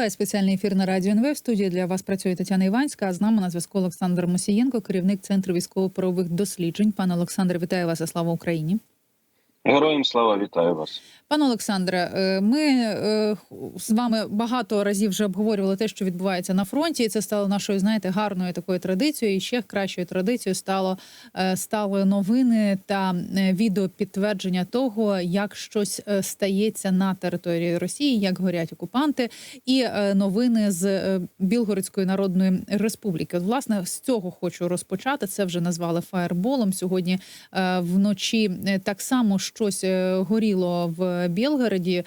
Триває спеціальний ефір на радіо НВ. В студії для вас працює Тетяна Іванська. А з нами на зв'язку Олександр Мосієнко, керівник центру військово-правових досліджень. Пане Олександре, вітаю вас. і Слава Україні. Героям слава вітаю вас. Пане Олександре, е, ми е, з вами багато разів вже обговорювали те, що відбувається на фронті, і це стало нашою, знаєте, гарною такою традицією. І ще кращою традицією стало е, стали новини та відео підтвердження того, як щось стається на території Росії, як горять окупанти, і новини з Білгородської народної республіки. Власне, з цього хочу розпочати. Це вже назвали фаєрболом. Сьогодні вночі так само щось горіло в Білгороді.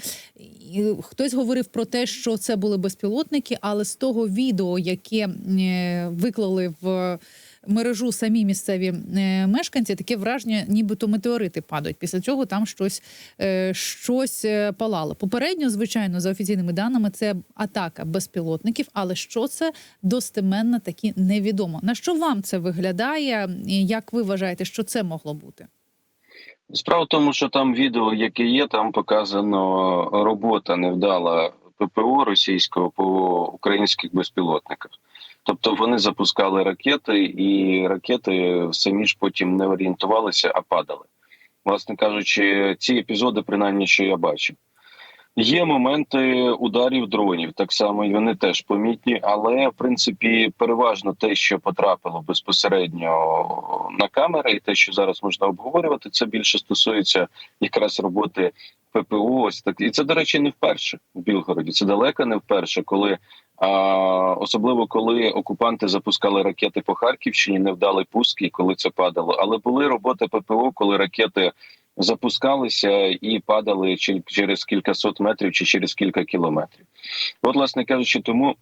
І Хтось говорив про те, що це були безпілотники, але з того відео, яке е, виклали в мережу самі місцеві е, мешканці, таке враження, нібито метеорити падають. Після цього там щось, е, щось палало. Попередньо, звичайно, за офіційними даними, це атака безпілотників, але що це достеменно таки невідомо. На що вам це виглядає? Як ви вважаєте, що це могло бути? Справа в тому, що там відео, яке є, там показано робота невдала ППО російського по українських безпілотниках. Тобто вони запускали ракети, і ракети самі ж потім не орієнтувалися, а падали. Власне кажучи, ці епізоди, принаймні, що я бачив. Є моменти ударів дронів, так само і вони теж помітні, але в принципі переважно те, що потрапило безпосередньо на камери, і те, що зараз можна обговорювати, це більше стосується якраз роботи ППО. Ось так і це, до речі, не вперше в Білгороді. Це далеко не вперше, коли а, особливо коли окупанти запускали ракети по Харківщині, невдали пуски, коли це падало. Але були роботи ППО, коли ракети запускалися і падали через кількасот метрів, чи через кілька кілометрів. От, власне кажучи, тому.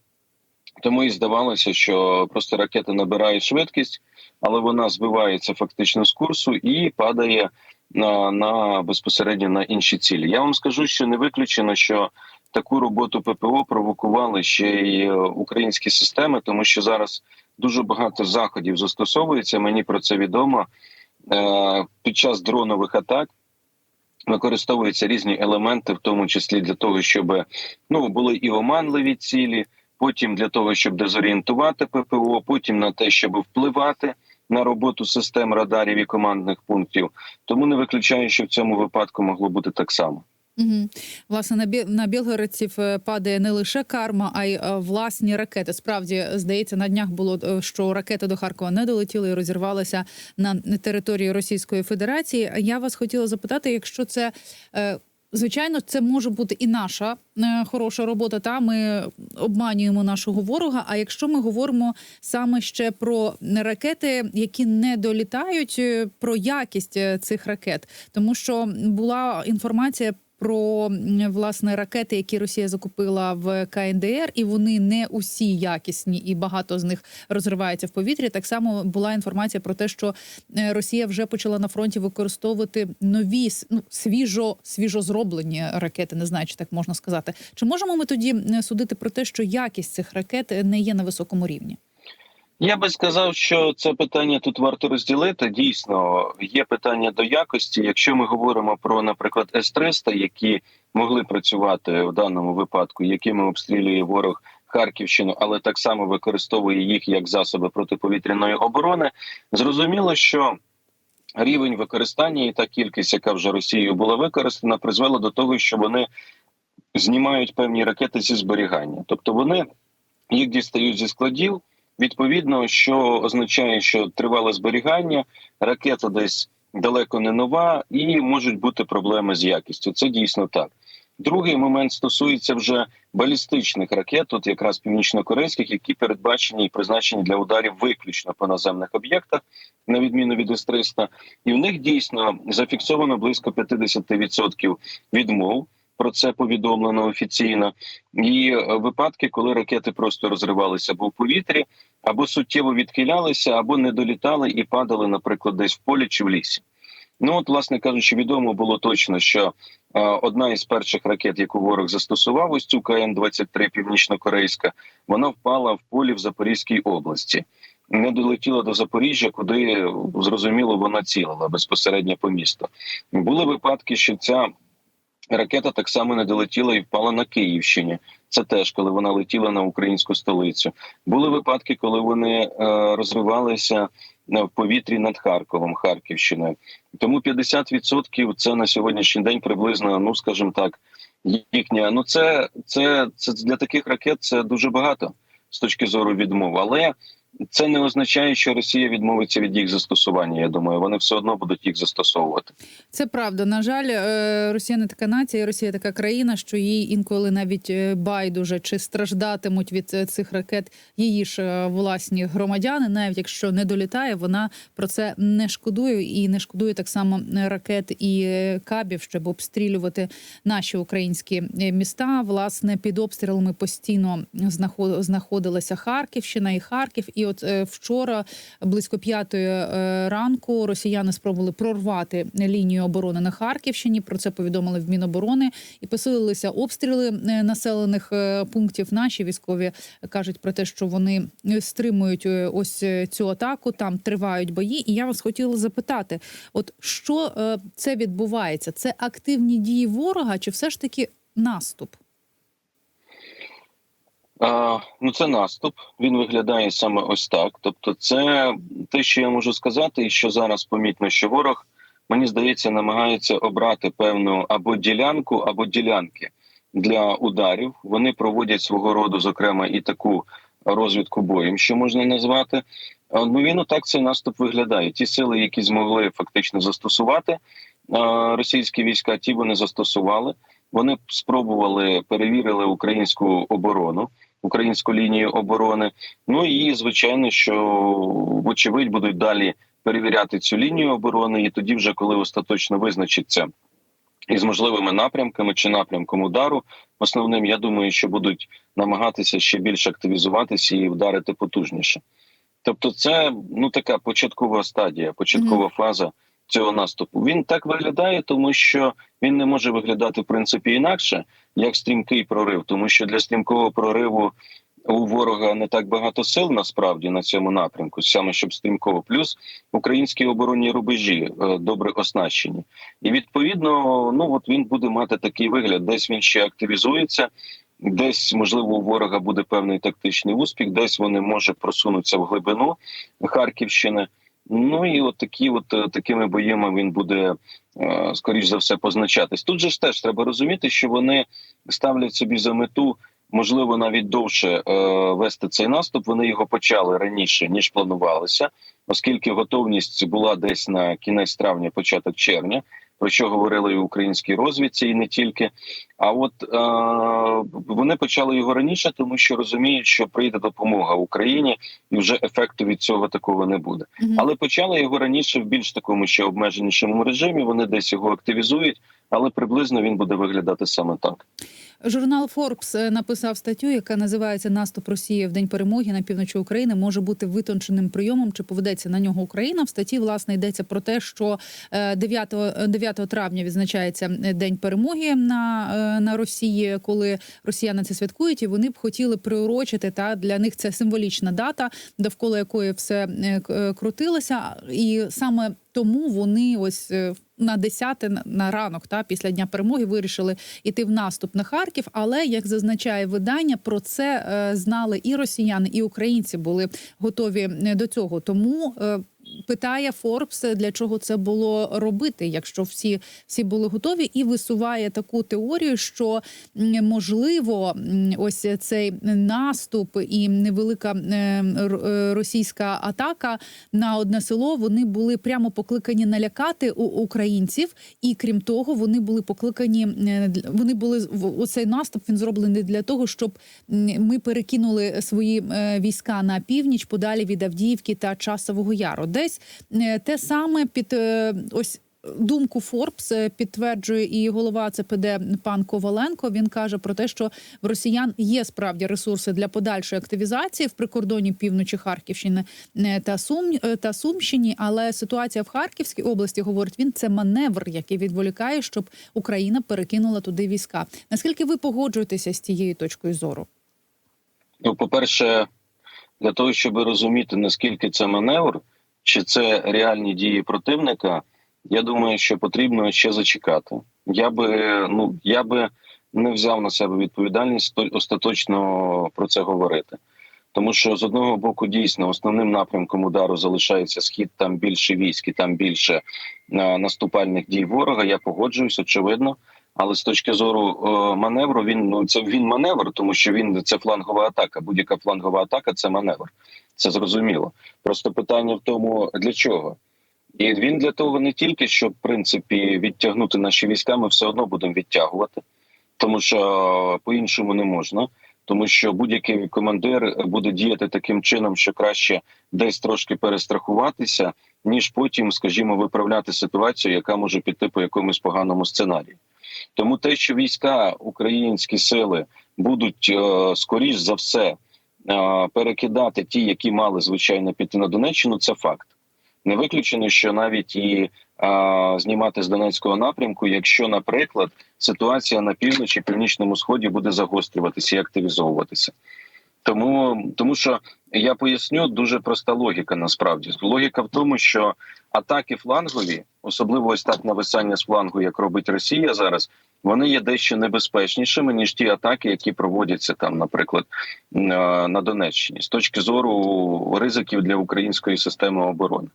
Тому і здавалося, що просто ракета набирає швидкість, але вона збивається фактично з курсу і падає на, на безпосередньо на інші цілі. Я вам скажу, що не виключено, що таку роботу ППО провокували ще й українські системи, тому що зараз дуже багато заходів застосовується. Мені про це відомо Е, під час дронових атак. Використовуються різні елементи, в тому числі для того, щоб ну були і оманливі цілі, потім для того, щоб дезорієнтувати ППО, потім на те, щоб впливати на роботу систем радарів і командних пунктів. Тому не виключаю, що в цьому випадку могло бути так само. Угу. Власне, на бі... на білгородців е, падає не лише карма, а й е, власні ракети. Справді здається, на днях було е, що ракети до Харкова не долетіли і розірвалися на території Російської Федерації. Я вас хотіла запитати, якщо це. Звичайно, це може бути і наша хороша робота. Та ми обманюємо нашого ворога. А якщо ми говоримо саме ще про ракети, які не долітають, про якість цих ракет, тому що була інформація про власне ракети, які Росія закупила в КНДР, і вони не усі якісні, і багато з них розриваються в повітрі. Так само була інформація про те, що е, Росія вже почала на фронті використовувати нові ну, свіжо свіжо зроблені ракети. Не знаю, чи так можна сказати. Чи можемо ми тоді судити про те, що якість цих ракет не є на високому рівні? Я би сказав, що це питання тут варто розділити. Дійсно, є питання до якості. Якщо ми говоримо про, наприклад, С-300, які могли працювати в даному випадку, якими обстрілює ворог Харківщину, але так само використовує їх як засоби протиповітряної оборони, зрозуміло, що рівень використання і та кількість, яка вже Росією була використана, призвела до того, що вони знімають певні ракети зі зберігання, тобто вони їх дістають зі складів. Відповідно, що означає, що тривале зберігання, ракета десь далеко не нова, і можуть бути проблеми з якістю. Це дійсно так. Другий момент стосується вже балістичних ракет, тут якраз північно-корейських, які передбачені і призначені для ударів виключно по наземних об'єктах, на відміну від С-300. і в них дійсно зафіксовано близько 50% відмов про це повідомлено офіційно. І е, випадки, коли ракети просто розривалися або в повітрі, або суттєво відхилялися, або не долітали і падали, наприклад, десь в полі чи в лісі. Ну от, власне кажучи, відомо було точно, що е, одна із перших ракет, яку ворог застосував, ось цю КН 23 північно-корейська, вона впала в полі в Запорізькій області. Не долетіла до Запоріжжя, куди зрозуміло вона цілила безпосередньо по місту. Були випадки, що ця Ракета так само не долетіла і впала на Київщині. Це теж коли вона летіла на українську столицю. Були випадки, коли вони е, розвивалися е, в повітрі над Харковом, Харківщиною. Тому 50% це на сьогоднішній день приблизно, ну скажімо так, їхня. Ну це, це, це для таких ракет це дуже багато з точки зору відмов. Але це не означає, що Росія відмовиться від їх застосування. Я думаю, вони все одно будуть їх застосовувати. Це правда. На жаль, е, Росія не така нація, Росія така країна, що їй інколи навіть е, байдуже чи страждатимуть від е, цих ракет її ж власні громадяни. Навіть якщо не долітає, вона про це не шкодує і не шкодує так само ракет і кабів, щоб обстрілювати наші українські міста. Власне, під обстрілами постійно знаход- знаходилася Харківщина і Харків. І от е, вчора, близько п'ятої е, ранку, росіяни спробували прорвати лінію оборони на Харківщині. Про це повідомили в Міноборони і посилилися обстріли е, населених пунктів. Наші військові кажуть про те, що вони стримують ось цю атаку. Там тривають бої. І я вас хотіла запитати: от що це відбувається? Це активні дії ворога, чи все ж таки наступ? Ну, це наступ. Він виглядає саме ось так. Тобто, це те, що я можу сказати, і що зараз помітно, що ворог, мені здається, намагається обрати певну або ділянку, або ділянки для ударів. Вони проводять свого роду, зокрема, і таку розвідку боєм, що можна назвати. А, Ну він отак цей наступ виглядає. Ті сили, які змогли фактично застосувати російські війська, ті вони застосували. Вони спробували перевірили українську оборону українську лінію оборони. Ну і звичайно, що вочевидь будуть далі перевіряти цю лінію оборони, і тоді, вже коли остаточно визначиться із можливими напрямками чи напрямком удару, основним я думаю, що будуть намагатися ще більше активізуватися і вдарити потужніше. Тобто, це ну така початкова стадія, початкова Мгм. фаза цього наступу. Він так виглядає, тому що він не може виглядати в принципі інакше, як стрімкий прорив, тому що для стрімкого прориву у ворога не так багато сил насправді на цьому напрямку, саме щоб стрімково. Плюс українські оборонні рубежі е, добре оснащені, і відповідно, ну от він буде мати такий вигляд, десь він ще активізується. Десь можливо у ворога буде певний тактичний успіх, десь вони може просунутися в глибину Харківщини. Ну і от такі, от е, такими боями він буде е, скоріш за все позначатись. Тут же ж теж треба розуміти, що вони ставлять собі за мету, можливо, навіть довше е, вести цей наступ. Вони його почали раніше ніж планувалося, оскільки готовність була десь на кінець травня, початок червня. Про що говорили і в українській розвідці, і не тільки. А от е, вони почали його раніше, тому що розуміють, що прийде допомога Україні, і вже ефекту від цього такого не буде. Мгм. Але почали його раніше в більш такому ще обмеженішому режимі. Вони десь його активізують, але приблизно він буде виглядати саме так. Журнал Forbes е, написав статтю, яка називається Наступ Росії в день перемоги на півночі України може бути витонченим прийомом. Чи поведеться на нього Україна? В статті власне йдеться про те, що е, 9, 9 травня відзначається день перемоги на, е, на Росії, коли росіяни це святкують, і вони б хотіли приурочити та для них це символічна дата, довкола якої все е, е, крутилося, і саме тому вони ось е, на 10 на- ранок, та після дня перемоги, вирішили іти в наступ на Харків. Але як зазначає видання, про це е, знали і росіяни, і українці були готові е, до цього. Тому е, питає Форбс, для чого це було робити, якщо всі, всі були готові, і висуває таку теорію, що можливо, ось цей наступ і невелика е, російська атака на одне село. Вони були прямо покликані налякати українців, і крім того, вони були покликані. Вони були оцей наступ. Він зроблений для того, щоб ми перекинули свої е, війська на північ, подалі від Авдіївки та Часового Яру. Десь е, те саме під е, ось. Думку Форбс е, підтверджує і голова ЦПД пан Коваленко. Він каже про те, що в росіян є справді ресурси для подальшої активізації в прикордоні півночі Харківщини та Сум та Сумщині. Але ситуація в Харківській області говорить він це маневр, який відволікає, щоб Україна перекинула туди війська. Наскільки ви погоджуєтеся з цією точкою зору? Ну, по-перше, для того, щоб розуміти, наскільки це маневр, чи це реальні дії противника, я думаю, що потрібно ще зачекати. Я би ну я би не взяв на себе відповідальність то- остаточно про це говорити. Тому що з одного боку дійсно основним напрямком удару залишається схід, там більше військ, і там більше е, наступальних дій ворога. Я погоджуюсь, очевидно. Але з точки зору е, маневру, він ну це він маневр, тому що він це флангова атака. Будь-яка флангова атака це маневр. Це зрозуміло. Просто питання в тому, для чого. І він для того не тільки щоб в принципі відтягнути наші війська, ми все одно будемо відтягувати, тому що по-іншому не можна. Тому що будь-який командир буде діяти таким чином, що краще десь трошки перестрахуватися, ніж потім, скажімо, виправляти ситуацію, яка може піти по якомусь поганому сценарію. Тому те, що війська, українські сили будуть е, скоріш за все е, перекидати ті, які мали звичайно піти на Донеччину, це факт. Не виключено, що навіть і е, знімати з Донецького напрямку, якщо, наприклад, ситуація на півночі, північному сході буде загострюватися і активізовуватися. Тому, тому що я поясню дуже проста логіка. Насправді логіка в тому, що атаки флангові, особливо ось так нависання з флангу, як робить Росія зараз, вони є дещо небезпечнішими ніж ті атаки, які проводяться там, наприклад, е, на Донеччині, з точки зору ризиків для української системи оборони.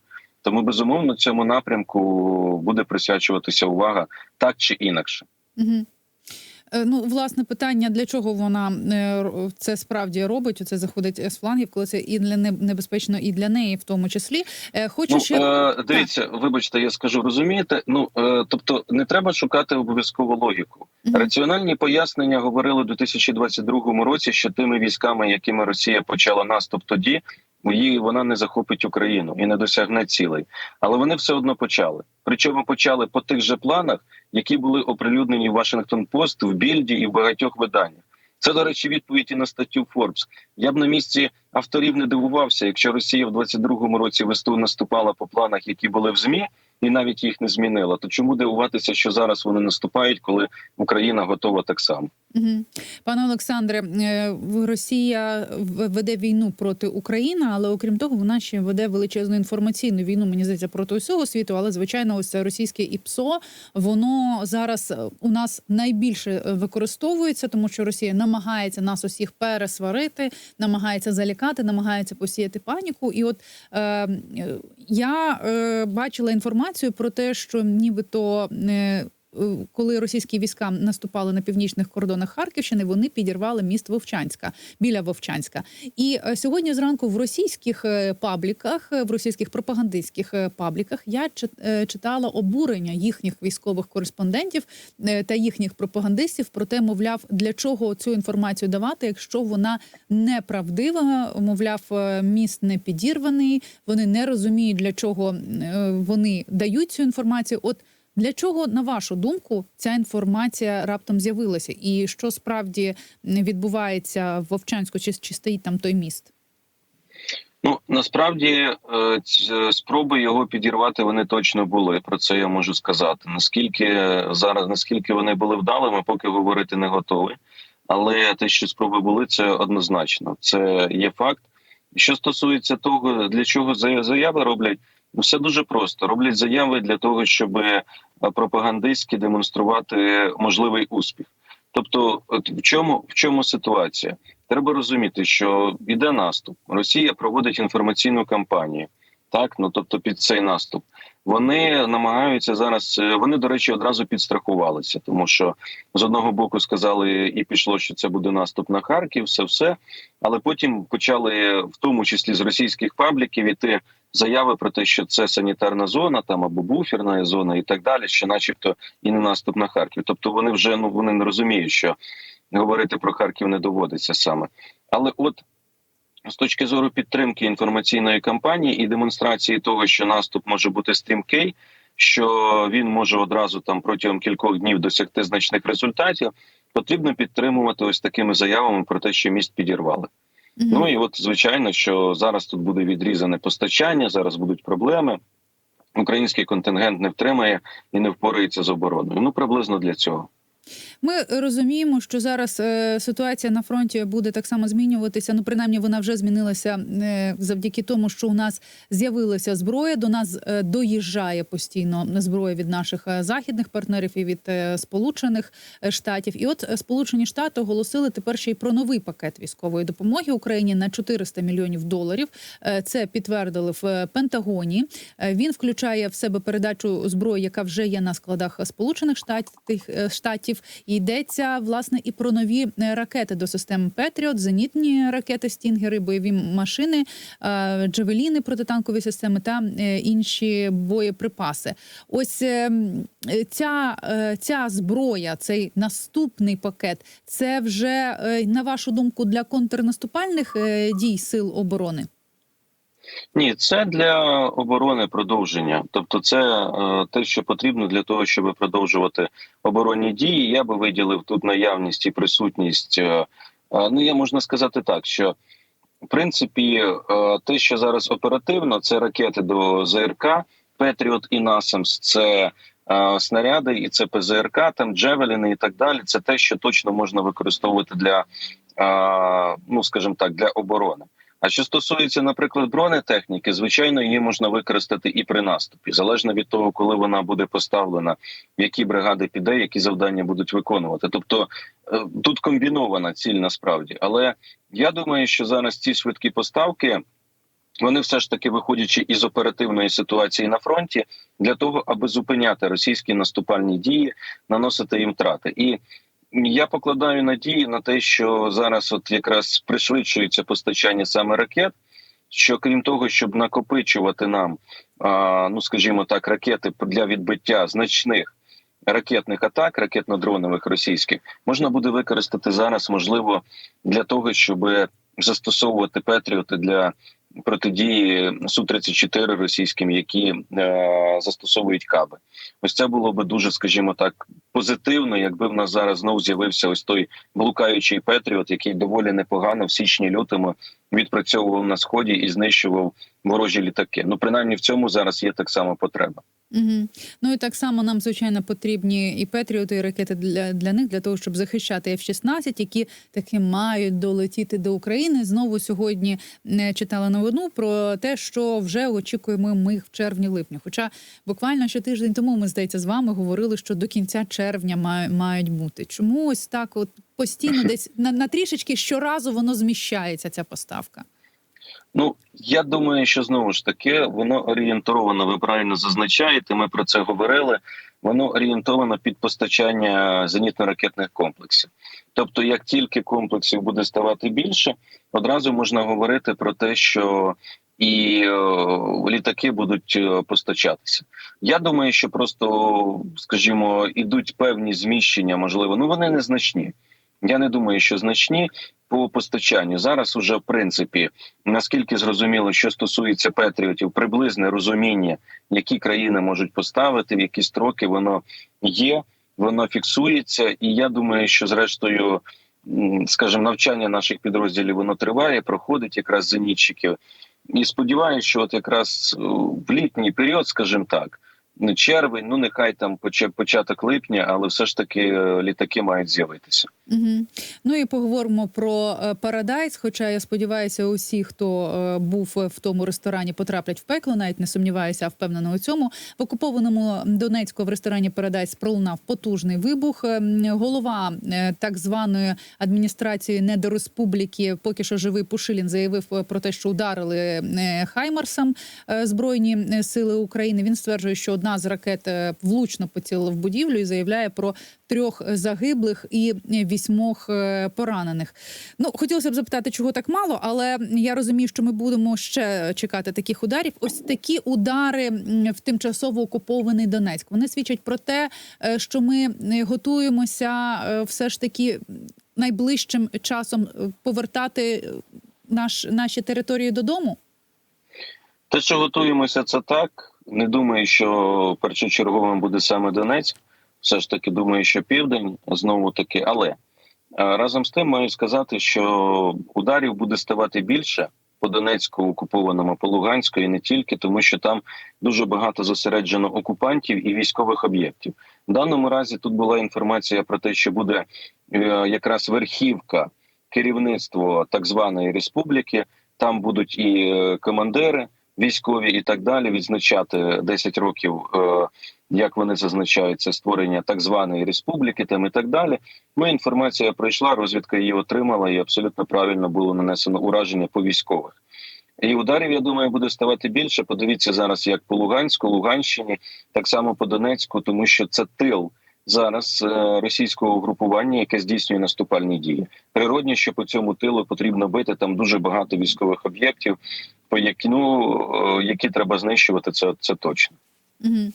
Тому безумовно цьому напрямку буде присвячуватися увага так чи інакше. Угу. Ну, власне, питання, для чого вона е, це справді робить, це заходить з флангів, коли це і для небезпечно, і для неї в тому числі. Е, Хочу Ну, ще е, дивіться, вибачте, я скажу, розумієте? Ну е, тобто, не треба шукати обов'язково логіку. Мгм. Раціональні пояснення говорили у 2022 році, що тими військами, якими Росія почала наступ тоді, її вона не захопить Україну і не досягне цілей. Але вони все одно почали. Причому почали по тих же планах, які були оприлюднені в Вашингтон Пост, в Більді і в багатьох виданнях. Це, до речі, відповідь на статтю Форбс. Я б на місці авторів не дивувався, якщо Росія в 22-му році весту наступала по планах, які були в змі, і навіть їх не змінила. То чому дивуватися, що зараз вони наступають, коли Україна готова так само? Пане Олександре, е, Росія веде війну проти України, але окрім того, вона ще веде величезну інформаційну війну. Мені здається, проти усього світу. Але звичайно, ось російське ІПСО, воно зараз е, у нас найбільше е, використовується, тому що Росія намагається нас усіх пересварити, намагається залякати, намагається посіяти паніку. І от е, я е, бачила інформацію про те, що нібито. Е, коли російські війська наступали на північних кордонах Харківщини, вони підірвали міст Вовчанська біля Вовчанська. І е, сьогодні зранку в російських е, пабліках, е, в російських пропагандистських е, пабліках, я чит- е, читала обурення їхніх військових кореспондентів е, та їхніх пропагандистів про те, мовляв, для чого цю інформацію давати, якщо вона неправдива, мовляв, е, міст не підірваний. Вони не розуміють, для чого е, вони дають цю інформацію. От для чого, на вашу думку, ця інформація раптом з'явилася? І що справді відбувається в Вовчанську, чи, чи стоїть там той міст? Ну насправді е, спроби його підірвати вони точно були. Про це я можу сказати. Наскільки зараз, наскільки вони були вдалими, поки говорити не готовий. Але те, що спроби були, це однозначно. Це є факт. Що стосується того, для чого заяви роблять, все дуже просто. Роблять заяви для того, щоб е, пропагандистськи демонструвати можливий успіх. Тобто, в чому в чому ситуація? Треба розуміти, що іде наступ. Росія проводить інформаційну кампанію. Так, ну тобто під цей наступ вони намагаються зараз. е, Вони, до речі, одразу підстрахувалися, тому що з одного боку сказали і пішло, що це буде наступ на Харків, все все. Але потім почали, в тому числі з російських пабліків, іти заяви про те, що це санітарна зона, там або буферна зона, і так далі, що, начебто, і не наступ на Харків. Тобто вони вже ну вони не розуміють, що говорити про Харків не доводиться саме. Але от з точки зору підтримки інформаційної кампанії і демонстрації того, що наступ може бути стрімкий, що він може одразу там протягом кількох днів досягти значних результатів, потрібно підтримувати ось такими заявами про те, що міст підірвали. Мгм. Ну і от звичайно, що зараз тут буде відрізане постачання, зараз будуть проблеми. Український контингент не втримає і не впорається з обороною. Ну приблизно для цього. Ми розуміємо, що зараз е, ситуація на фронті буде так само змінюватися. Ну, принаймні, вона вже змінилася е, завдяки тому, що у нас з'явилася зброя. До нас е, доїжджає постійно зброя від наших західних партнерів і від Сполучених Штатів. І от Сполучені Штати оголосили тепер ще й про новий пакет військової допомоги Україні на 400 мільйонів доларів. Це підтвердили в Пентагоні. Він включає в себе передачу зброї, яка вже є на складах Сполучених Штатів штатів. Йдеться власне і про нові е, ракети до систем Петріот, зенітні ракети Стінгери, бойові машини, е, джавеліни, протитанкові системи та е, інші боєприпаси. Ось ця, ця зброя, цей наступний пакет, це вже на вашу думку для контрнаступальних дій сил оборони. Ні, це для оборони продовження. Тобто, це е, те, що потрібно для того, щоб продовжувати оборонні дії. Я би виділив тут наявність і присутність. е, е, ну я можна сказати так, що в принципі е, те, що зараз оперативно, це ракети до ЗРК, Петріот і Насамс, це е, снаряди, і це ПЗРК, там Джевеліни і так далі. Це те, що точно можна використовувати для, е, ну скажімо так, для оборони. А що стосується, наприклад, бронетехніки, звичайно, її можна використати і при наступі, залежно від того, коли вона буде поставлена, які бригади піде, які завдання будуть виконувати. Тобто е, тут комбінована ціль насправді. Але я думаю, що зараз ці швидкі поставки. Вони все ж таки виходячи із оперативної ситуації на фронті для того, аби зупиняти російські наступальні дії, наносити їм втрати. І я покладаю надії на те, що зараз, от якраз пришвидшується постачання саме ракет. Що крім того, щоб накопичувати нам, а, ну скажімо так, ракети для відбиття значних ракетних атак, ракетно-дронових російських, можна буде використати зараз, можливо, для того, щоб застосовувати Петріоти для протидії су 34 російським, які е, застосовують каби. Ось це було би дуже, скажімо так, позитивно, якби в нас зараз знову з'явився ось той блукаючий Петріот, який доволі непогано в січні лютому відпрацьовував на сході і знищував ворожі літаки. Ну принаймні в цьому зараз є так само потреба. Угу. Ну і так само нам звичайно потрібні і Петріоти, і ракети для, для них для того, щоб захищати F-16, які таки мають долетіти до України. Знову сьогодні е, читала новину про те, що вже очікуємо ми їх в червні-липні. Хоча буквально ще тиждень тому ми здається з вами говорили, що до кінця червня має, мають бути. Чому ось так, от постійно десь на, на трішечки щоразу воно зміщається ця поставка? Ну я думаю, що знову ж таки воно орієнтовано. Ви правильно зазначаєте. Ми про це говорили. Воно орієнтовано під постачання зенітно-ракетних комплексів. Тобто, як тільки комплексів буде ставати більше, одразу можна говорити про те, що і е, літаки будуть е, постачатися. Я думаю, що просто, скажімо, ідуть певні зміщення, можливо, ну вони незначні. Я не думаю, що значні по постачанню зараз. Уже в принципі, наскільки зрозуміло, що стосується Петріотів, приблизне розуміння, які країни можуть поставити, в які строки воно є, воно фіксується, і я думаю, що зрештою, скажімо, навчання наших підрозділів воно триває, проходить якраз зенітчиків. І сподіваюся, що от якраз е, в літній період, скажімо так, червень, ну нехай там поча- початок липня, але все ж таки е, літаки мають з'явитися. Угу. Ну і поговоримо про е, Парадайс. Хоча я сподіваюся, усі, хто е, був в тому ресторані, потраплять в пекло. Навіть не сумніваюся, а впевнена у цьому. В окупованому Донецьку в ресторані Парадайс пролунав потужний вибух. Е, Голова е, так званої адміністрації недореспубліки, поки що живий Пушилін, заявив е, про те, що ударили е, Хаймарсом е, збройні е, сили України. Він стверджує, що одна з ракет е, влучно поцілила в будівлю і заявляє про трьох загиблих і вісьмох е, поранених. Ну хотілося б запитати, чого так мало, але я розумію, що ми будемо ще чекати таких ударів. Ось такі удари в тимчасово окупований Донецьк. Вони свідчать про те, е, що ми готуємося все ж таки найближчим часом повертати наш наші території додому. Те, що готуємося, це так. Не думаю, що першочерговим буде саме Донецьк. Все ж таки думаю, що південь знову таки. Але е, разом з тим маю сказати, що ударів буде ставати більше по Донецьку, окупованому по Луганську і не тільки, тому що там дуже багато зосереджено окупантів і військових об'єктів. В даному разі тут була інформація про те, що буде е, якраз верхівка керівництво так званої республіки. Там будуть і е, командири військові, і так далі. Відзначати 10 років, е, як вони зазначають, це створення так званої республіки, там і так далі. Ну, інформація пройшла, розвідка її отримала, і абсолютно правильно було нанесено ураження по військових. І ударів, я думаю, буде ставати більше. Подивіться зараз, як по Луганську, Луганщині, так само по Донецьку, тому що це тил зараз е, російського угрупування, яке здійснює наступальні дії. Природні, що по цьому тилу потрібно бити там дуже багато військових об'єктів, по які ну е, які треба знищувати. Це це точно. Угу.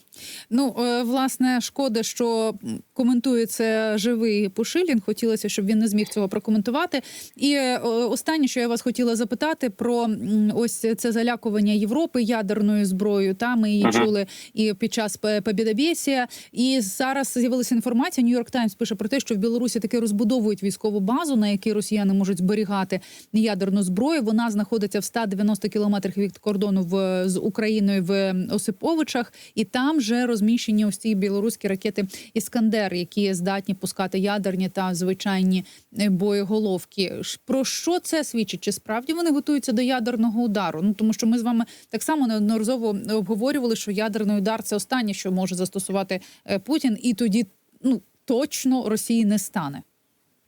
Ну, е, власне, шкода, що м, коментує це живий Пушилін. Хотілося, щоб він не зміг цього прокоментувати. І е, останнє, що я вас хотіла запитати, про ось це залякування Європи ядерною зброєю. Та ми її Ага. чули і під час Побєдобєсія. І зараз з'явилася інформація. Нью-Йорк Таймс пише про те, що в Білорусі таки розбудовують військову базу, на якій росіяни можуть зберігати ядерну зброю. Вона знаходиться в 190 кілометрах від кордону в з Україною в Осиповичах, і там вже розміщені ось ці білоруські ракети Іскандер, які здатні пускати ядерні та звичайні е, боєголовки. Про що це свідчить? Чи справді вони готуються до ядерного удару? Ну тому що ми з вами так само неодноразово обговорювали, що ядерний удар це останнє, що може застосувати е, Путін, і тоді ну точно Росії не стане.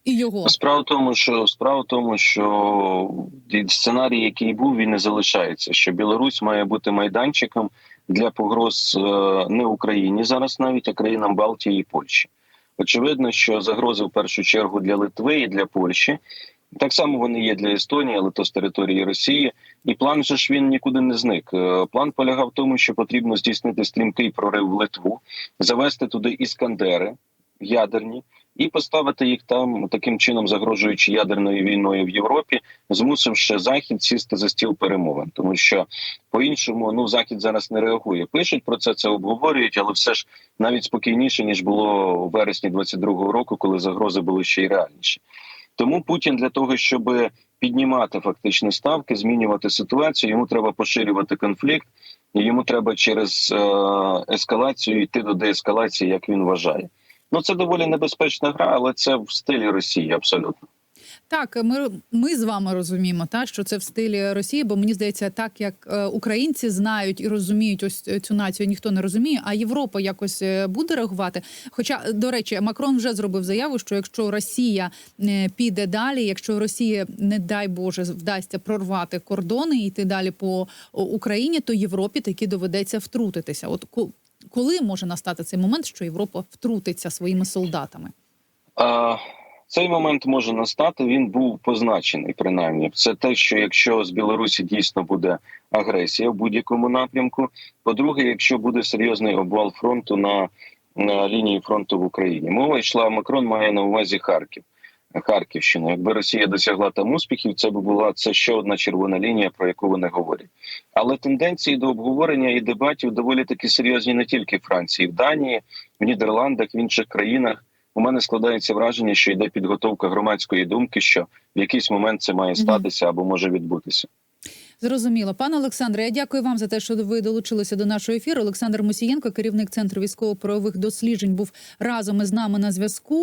І його Справа в тому, що справа в тому, що сценарій, який був, він не залишається. Що Білорусь має бути майданчиком для погроз е, не Україні зараз, навіть а країнам Балтії і Польщі. Очевидно, що загрози в першу чергу для Литви і для Польщі. Так само вони є для Естонії, але то з території Росії. І план же ж він нікуди не зник. Е, План полягав в тому, що потрібно здійснити стрімкий прорив в Литву, завести туди іскандери ядерні і поставити їх там таким чином, загрожуючи ядерною війною в Європі, змусивши захід сісти за стіл перемовин, тому що по-іншому ну захід зараз не реагує. Пишуть про це, це обговорюють, але все ж навіть спокійніше ніж було у вересні 22-го року, коли загрози були ще й реальніші. Тому Путін для того, щоб піднімати фактично ставки, змінювати ситуацію, йому треба поширювати конфлікт, йому треба через е, ескалацію йти до деескалації, як він вважає. Ну це доволі небезпечна гра, але це в стилі Росії абсолютно. Так, ми, ми з вами розуміємо, та що це в стилі Росії, бо мені здається, так як е, українці знають і розуміють ось цю націю, ніхто не розуміє, а Європа якось е, буде реагувати. Хоча, до речі, Макрон вже зробив заяву, що якщо Росія е, піде далі, якщо Росія, не дай Боже, вдасться прорвати кордони і йти далі по Україні, то Європі таки доведеться втрутитися. От коли може настати цей момент, що Європа втрутиться своїми солдатами? А, цей момент може настати. Він був позначений. Принаймні, це те, що якщо з Білорусі дійсно буде агресія в будь-якому напрямку. По-друге, якщо буде серйозний обвал фронту на, на лінії фронту в Україні, мова йшла. Макрон має на увазі Харків. Харківщину. Якби Росія досягла там успіхів, це б була це ще одна червона лінія, про яку вони говорять. Але тенденції до обговорення і дебатів доволі таки серйозні не тільки в Франції, в Данії, в Нідерландах, в інших країнах. У мене складається враження, що йде підготовка громадської думки, що в якийсь момент це має статися або може відбутися. Зрозуміло, пане Олександре. Я дякую вам за те, що ви долучилися до нашого ефіру. Олександр Мусієнко, керівник центру військово-правових досліджень, був разом із нами на зв'язку.